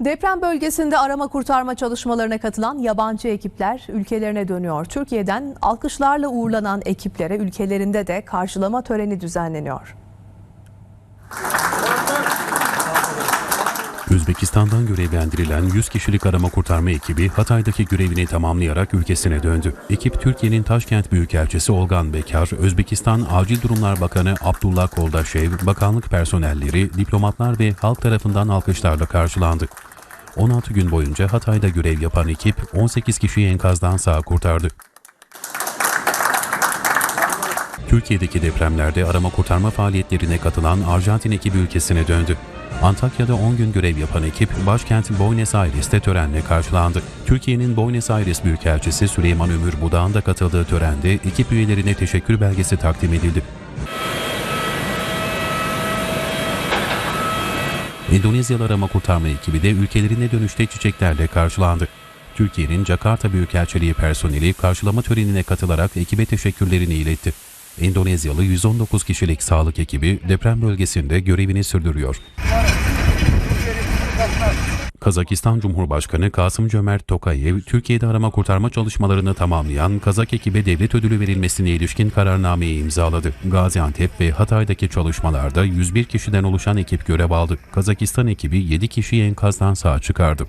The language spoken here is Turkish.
Deprem bölgesinde arama kurtarma çalışmalarına katılan yabancı ekipler ülkelerine dönüyor. Türkiye'den alkışlarla uğurlanan ekiplere ülkelerinde de karşılama töreni düzenleniyor. Özbekistan'dan görevlendirilen 100 kişilik arama kurtarma ekibi Hatay'daki görevini tamamlayarak ülkesine döndü. Ekip Türkiye'nin Taşkent Büyükelçisi Olgan Bekar, Özbekistan Acil Durumlar Bakanı Abdullah Koldaşev, bakanlık personelleri, diplomatlar ve halk tarafından alkışlarla karşılandı. 16 gün boyunca Hatay'da görev yapan ekip 18 kişiyi enkazdan sağ kurtardı. Türkiye'deki depremlerde arama kurtarma faaliyetlerine katılan Arjantin ekibi ülkesine döndü. Antakya'da 10 gün görev yapan ekip başkent Buenos Aires'te törenle karşılandı. Türkiye'nin Buenos Aires Büyükelçisi Süleyman Ömür Budağ'ın da katıldığı törende ekip üyelerine teşekkür belgesi takdim edildi. Endonezyalı arama kurtarma ekibi de ülkelerine dönüşte çiçeklerle karşılandı. Türkiye'nin Jakarta Büyükelçiliği personeli karşılama törenine katılarak ekibe teşekkürlerini iletti. Endonezyalı 119 kişilik sağlık ekibi deprem bölgesinde görevini sürdürüyor. Kazakistan Cumhurbaşkanı Kasım Cömert Tokayev, Türkiye'de arama kurtarma çalışmalarını tamamlayan Kazak ekibe devlet ödülü verilmesine ilişkin kararnameyi imzaladı. Gaziantep ve Hatay'daki çalışmalarda 101 kişiden oluşan ekip görev aldı. Kazakistan ekibi 7 kişiyi enkazdan sağ çıkardı.